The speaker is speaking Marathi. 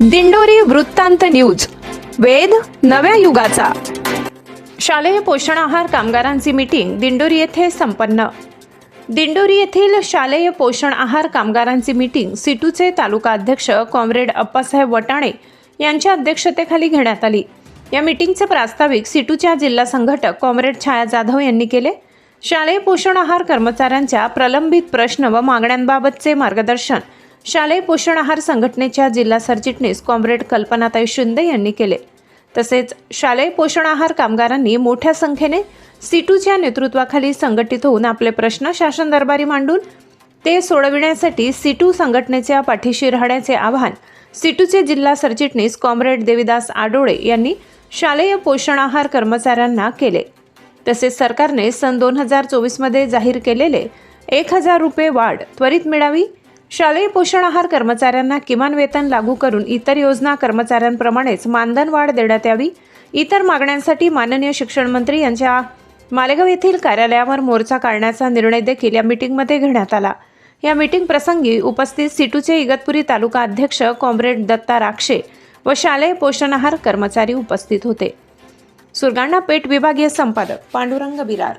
दिंडोरी वृत्तांत न्यूज. वेद नव्या युगाचा. शालेय पोषण आहार कामगारांची मीटिंग दिंडोरी येथे संपन्न. दिंडोरी येथील शालेय पोषण आहार कामगारांची मीटिंग सिटूचे तालुका अध्यक्ष कॉम्रेड अप्पासाहेब वटाणे यांच्या अध्यक्षतेखाली घेण्यात आली. या मीटिंगचे प्रास्ताविक सिटूच्या जिल्हा संघटक कॉम्रेड छाया जाधव यांनी केले. शालेय पोषण आहार कर्मचाऱ्यांच्या प्रलंबित प्रश्न व मागण्यांबाबतचे मार्गदर्शन शालेय पोषण आहार संघटनेच्या जिल्हा सरचिटणीस कॉम्रेड कल्पनाताई शिंदे यांनी केले. तसेच शालेय पोषण आहार कामगारांनी मोठ्या संख्येने सीटूच्या नेतृत्वाखाली संघटित होऊन आपले प्रश्न शासन दरबारी मांडून ते सोडविण्यासाठी सीटू संघटनेच्या पाठीशी राहण्याचे आवाहन सीटूचे जिल्हा सरचिटणीस कॉम्रेड देविदास आडोळे यांनी शालेय पोषण आहार कर्मचाऱ्यांना केले. तसेच सरकारने सन दोन हजार चोवीसमध्ये जाहीर केलेले एक हजार रुपये वाढ त्वरित मिळावी शालेय पोषण आहार कर्मचाऱ्यांना किमान वेतन लागू करून इतर योजना कर्मचाऱ्यांप्रमाणेच मानधन वाढ देण्यात यावी. इतर मागण्यांसाठी माननीय शिक्षण मंत्री यांच्या मालेगाव येथील कार्यालयावर मोर्चा काढण्याचा निर्णय देखील या मीटिंगमध्ये घेण्यात आला. या मीटिंग प्रसंगी उपस्थित सिटूचे इगतपुरी तालुका अध्यक्ष कॉम्रेड दत्ता राक्षे व शालेय पोषण आहार कर्मचारी उपस्थित होते. सुरगाणा पेठ विभागीय संपादक पांडुरंग बिरार